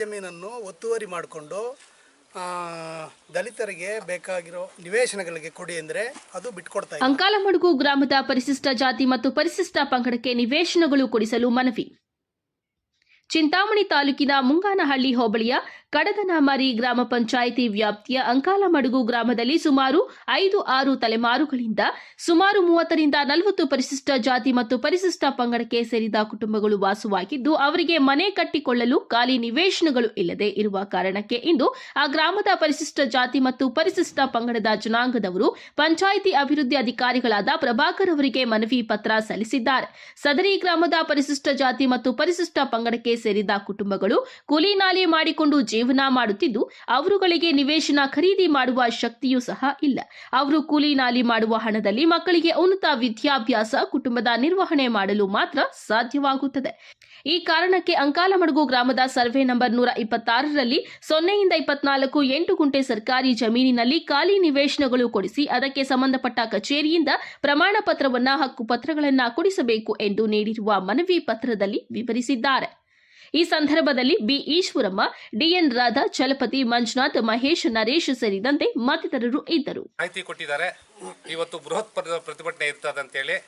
ಜಮೀನನ್ನು ಒತ್ತುವರಿ ಮಾಡಿಕೊಂಡು ದಲಿತರಿಗೆ ಬೇಕಾಗಿರೋ ನಿವೇಶನಗಳಿಗೆ ಕೊಡಿ ಅಂದರೆ ಅದು ಬಿಟ್ಕೊಡ್ತಾ ಅಂಕಾಲಮಡುಗು ಗ್ರಾಮದ ಪರಿಶಿಷ್ಟ ಜಾತಿ ಮತ್ತು ಪರಿಶಿಷ್ಟ ಪಂಗಡಕ್ಕೆ ನಿವೇಶನಗಳು ಕೊಡಿಸಲು ಮನವಿ. ಚಿಂತಾಮಣಿ ತಾಲೂಕಿನ ಮುಂಗಾನಹಳ್ಳಿ ಹೋಬಳಿಯ ಕಡದನಾಮರಿ ಗ್ರಾಮ ಪಂಚಾಯಿತಿ ವ್ಯಾಪ್ತಿಯ ಅಂಕಾಲಮಡುಗು ಗ್ರಾಮದಲ್ಲಿ ಸುಮಾರು ಐದು ಆರು ತಲೆಮಾರುಗಳಿಂದ ಸುಮಾರು ಮೂವತ್ತರಿಂದ ನಲವತ್ತು ಪರಿಶಿಷ್ಟ ಜಾತಿ ಮತ್ತು ಪರಿಶಿಷ್ಟ ಪಂಗಡಕ್ಕೆ ಸೇರಿದ ಕುಟುಂಬಗಳು ವಾಸವಾಗಿದ್ದು, ಅವರಿಗೆ ಮನೆ ಕಟ್ಟಿಕೊಳ್ಳಲು ಖಾಲಿ ನಿವೇಶನಗಳು ಇಲ್ಲದೆ ಇರುವ ಕಾರಣಕ್ಕೆ ಇಂದು ಆ ಗ್ರಾಮದ ಪರಿಶಿಷ್ಟ ಜಾತಿ ಮತ್ತು ಪರಿಶಿಷ್ಟ ಪಂಗಡದ ಜನಾಂಗದವರು ಪಂಚಾಯಿತಿ ಅಭಿವೃದ್ಧಿ ಅಧಿಕಾರಿಗಳಾದ ಪ್ರಭಾಕರ್ ಅವರಿಗೆ ಮನವಿ ಪತ್ರ ಸಲ್ಲಿಸಿದ್ದಾರೆ. ಸದರಿ ಗ್ರಾಮದ ಪರಿಶಿಷ್ಟ ಜಾತಿ ಮತ್ತು ಪರಿಶಿಷ್ಟ ಪಂಗಡಕ್ಕೆ ಸೇರಿದ ಕುಟುಂಬಗಳು ಕೂಲಿ ನಾಲಿ ಮಾಡಿಕೊಂಡು ಮಾಡುತ್ತಿದ್ದು, ಅವರುಗಳಿಗೆ ನಿವೇಶನ ಖರೀದಿ ಮಾಡುವ ಶಕ್ತಿಯೂ ಸಹ ಇಲ್ಲ. ಅವರು ಕೂಲಿ ನಾಲಿ ಮಾಡುವ ಹಣದಲ್ಲಿ ಮಕ್ಕಳಿಗೆ ಉನ್ನತ ವಿದ್ಯಾಭ್ಯಾಸ, ಕುಟುಂಬದ ನಿರ್ವಹಣೆ ಮಾಡಲು ಮಾತ್ರ ಸಾಧ್ಯವಾಗುತ್ತದೆ. ಈ ಕಾರಣಕ್ಕೆ ಅಂಕಾಲಮಡುಗು ಗ್ರಾಮದ ಸರ್ವೆ ನಂಬರ್ ನೂರ ಇಪ್ಪತ್ತಾರರಲ್ಲಿ ಸೊನ್ನೆಯಿಂದ ಇಪ್ಪತ್ನಾಲ್ಕು ಎಂಟು ಗುಂಟೆ ಸರ್ಕಾರಿ ಜಮೀನಿನಲ್ಲಿ ಖಾಲಿ ನಿವೇಶನಗಳು ಕೊಡಿಸಿ ಅದಕ್ಕೆ ಸಂಬಂಧಪಟ್ಟ ಕಚೇರಿಯಿಂದ ಪ್ರಮಾಣ ಪತ್ರವನ್ನ ಹಕ್ಕುಪತ್ರಗಳನ್ನ ಕೊಡಿಸಬೇಕು ಎಂದು ನೀಡಿರುವ ಮನವಿ ಪತ್ರದಲ್ಲಿ ವಿವರಿಸಿದ್ದಾರೆ. ಈ ಸಂದರ್ಭದಲ್ಲಿ ಬಿ ಈಶ್ವರಮ್ಮ ಡಿಎನ್ ರಾಧಾ, ಚಲಪತಿ ಮಂಜುನಾಥ್, ಮಹೇಶ್ ನರೇಶ್ ಸೇರಿದಂತೆ ಮತ್ತಿತರರು ಇದ್ದರು. ಮಾಹಿತಿ ಕೊಟ್ಟಿದ್ದಾರೆ. ಇವತ್ತು ಬೃಹತ್ ಪ್ರ- ಪ್ರತಿಭಟನೆ ಇರ್ತದಂತೇಳಿ.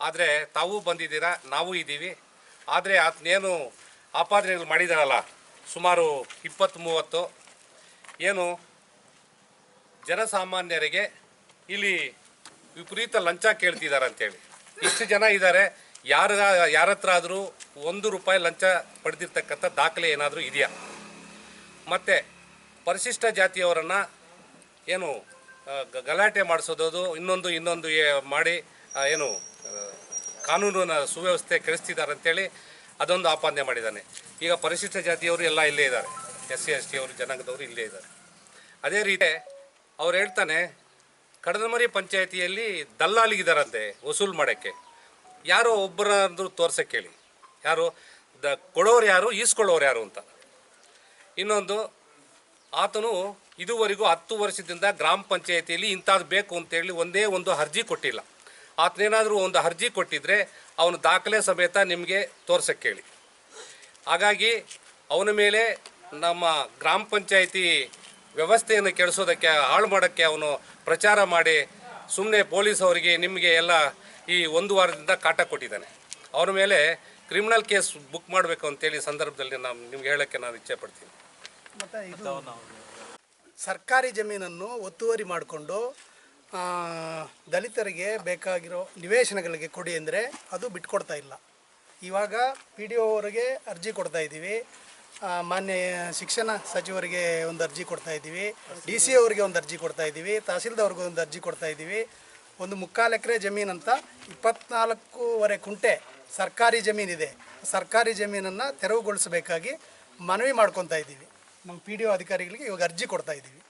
ಆದರೆ ತಾವು ಬಂದಿದ್ದೀರಾ, ನಾವು ಇದ್ದೀವಿ. ಆದರೆ ಆತನೇನು ಆಪಾದನೆಗಳು ಮಾಡಿದಾರಲ್ಲ, ಸುಮಾರು ಇಪ್ಪತ್ತು ಮೂವತ್ತು ಏನು ಜನಸಾಮಾನ್ಯರಿಗೆ ಇಲ್ಲಿ ವಿಪರೀತ ಲಂಚ ಕೇಳ್ತಿದ್ದಾರೆ ಅಂತೇಳಿ ಇಷ್ಟು ಜನ ಇದ್ದಾರೆ, ಯಾರ ಯಾರ ಹತ್ರ ಆದರೂ ಒಂದು ರೂಪಾಯಿ ಲಂಚ ಪಡೆದಿರ್ತಕ್ಕಂಥ ದಾಖಲೆ ಏನಾದರೂ ಇದೆಯಾ? ಮತ್ತು ಪರಿಶಿಷ್ಟ ಜಾತಿಯವರನ್ನು ಏನು ಗಲಾಟೆ ಮಾಡಿಸೋದು ಇನ್ನೊಂದು ಇನ್ನೊಂದು ಮಾಡಿ ಏನು ಕಾನೂನನ್ನು ಕಾನೂನಿನ ಸುವ್ಯವಸ್ಥೆ ಕೆಡಿಸ್ತಿದ್ದಾರೆ ಅಂತೇಳಿ ಅದೊಂದು ಆಪಾದನೆ ಮಾಡಿದ್ದಾನೆ. ಈಗ ಪರಿಶಿಷ್ಟ ಜಾತಿಯವರು ಎಲ್ಲ ಇಲ್ಲೇ ಇದ್ದಾರೆ. ಎಸ್ ಸಿ ಎಸ್ ಟಿ ಅವರು, ಜನಾಂಗದವರು ಇಲ್ಲೇ ಇದ್ದಾರೆ. ಅದೇ ರೀತಿ ಅವ್ರು ಹೇಳ್ತಾನೆ, ಕಡದಮರಿ ಪಂಚಾಯತಿಯಲ್ಲಿ ದಲ್ಲಾಳಿಗಿದಾರಂತೆ, ವಸೂಲು ಮಾಡೋಕ್ಕೆ. ಯಾರೋ ಒಬ್ಬರಾದರೂ ತೋರ್ಸೋಕ್ಕೇಳಿ ಯಾರು? ದ ಕೊಡೋರು ಯಾರು? ಈಸ್ಕೊಳ್ಳೋರು ಯಾರು ಅಂತ. ಇನ್ನೊಂದು, ಆತನು ಇದುವರೆಗೂ ಹತ್ತು ವರ್ಷದಿಂದ ಗ್ರಾಮ ಪಂಚಾಯತಿಯಲ್ಲಿ ಇಂಥದ್ದು ಬೇಕು ಅಂತೇಳಿ ಒಂದೇ ಒಂದು ಅರ್ಜಿ ಕೊಟ್ಟಿಲ್ಲ. ಆತನೇನಾದರೂ ಒಂದು ಅರ್ಜಿ ಕೊಟ್ಟಿದ್ರೆ ಅವನು ದಾಖಲೆ ಸಮೇತ ನಿಮಗೆ ತೋರ್ಸಕ್ಕೆ ಹೇಳಿ ಹಾಗಾಗಿ ಅವನ ಮೇಲೆ ನಮ್ಮ ಗ್ರಾಮ ಪಂಚಾಯತಿ ವ್ಯವಸ್ಥೆಯನ್ನು ಕೆಡಿಸೋದಕ್ಕೆ, ಹಾಳು ಮಾಡೋಕ್ಕೆ ಅವನು ಪ್ರಚಾರ ಮಾಡಿ ಸುಮ್ಮನೆ ಪೊಲೀಸ್ ಅವರಿಗೆ ನಿಮಗೆ ಎಲ್ಲ ಈ ಒಂದು ವಾರದಿಂದ ಕಾಟ ಕೊಟ್ಟಿದ್ದಾನೆ. ಅವನ ಮೇಲೆ ಕ್ರಿಮಿನಲ್ ಕೇಸ್ ಬುಕ್ ಮಾಡಬೇಕು ಅಂತೇಳಿ ಸಂದರ್ಭದಲ್ಲಿ ನಾನು ನಿಮ್ಗೆ ಹೇಳೋಕ್ಕೆ ನಾನು ಇಚ್ಛೆ ಪಡ್ತೀನಿ ಮತ್ತು ಇದು ಸರ್ಕಾರಿ ಜಮೀನನ್ನು ಒತ್ತುವರಿ ಮಾಡಿಕೊಂಡು ದಲಿತರಿಗೆ ಬೇಕಾಗಿರೋ ನಿವೇಶನಗಳಿಗೆ ಕೊಡಿ ಅಂದರೆ ಅದು ಬಿಟ್ಕೊಡ್ತಾ ಇಲ್ಲ. ಇವಾಗ ಪಿ ಡಿ ಅವರಿಗೆ ಅರ್ಜಿ ಕೊಡ್ತಾ ಇದ್ದೀವಿ. ಮಾನ್ಯ ಶಿಕ್ಷಣ ಸಚಿವರಿಗೆ ಒಂದು ಅರ್ಜಿ ಕೊಡ್ತಾ ಇದ್ದೀವಿ. ಡಿ ಸಿ ಅವರಿಗೆ ಒಂದು ಅರ್ಜಿ ಕೊಡ್ತಾ ಇದ್ದೀವಿ. ತಹಸೀಲ್ದವ್ರಿಗೆ ಒಂದು ಅರ್ಜಿ ಕೊಡ್ತಾ ಇದ್ದೀವಿ. ಒಂದು ಮುಕ್ಕಾಲು ಎಕರೆ ಜಮೀನಂತ ಇಪ್ಪತ್ನಾಲ್ಕೂವರೆ ಕುಂಟೆ ಸರ್ಕಾರಿ ಜಮೀನಿದೆ. ಸರ್ಕಾರಿ ಜಮೀನನ್ನು ತೆರವುಗೊಳಿಸಬೇಕಾಗಿ ಮನವಿ ಮಾಡ್ಕೊತಾ ಇದ್ದೀವಿ. ನಮ್ಮ ಪಿ ಡಿ ಒ ಅಧಿಕಾರಿಗಳಿಗೆ ಇವಾಗ ಅರ್ಜಿ ಕೊಡ್ತಾ ಇದ್ದೀವಿ.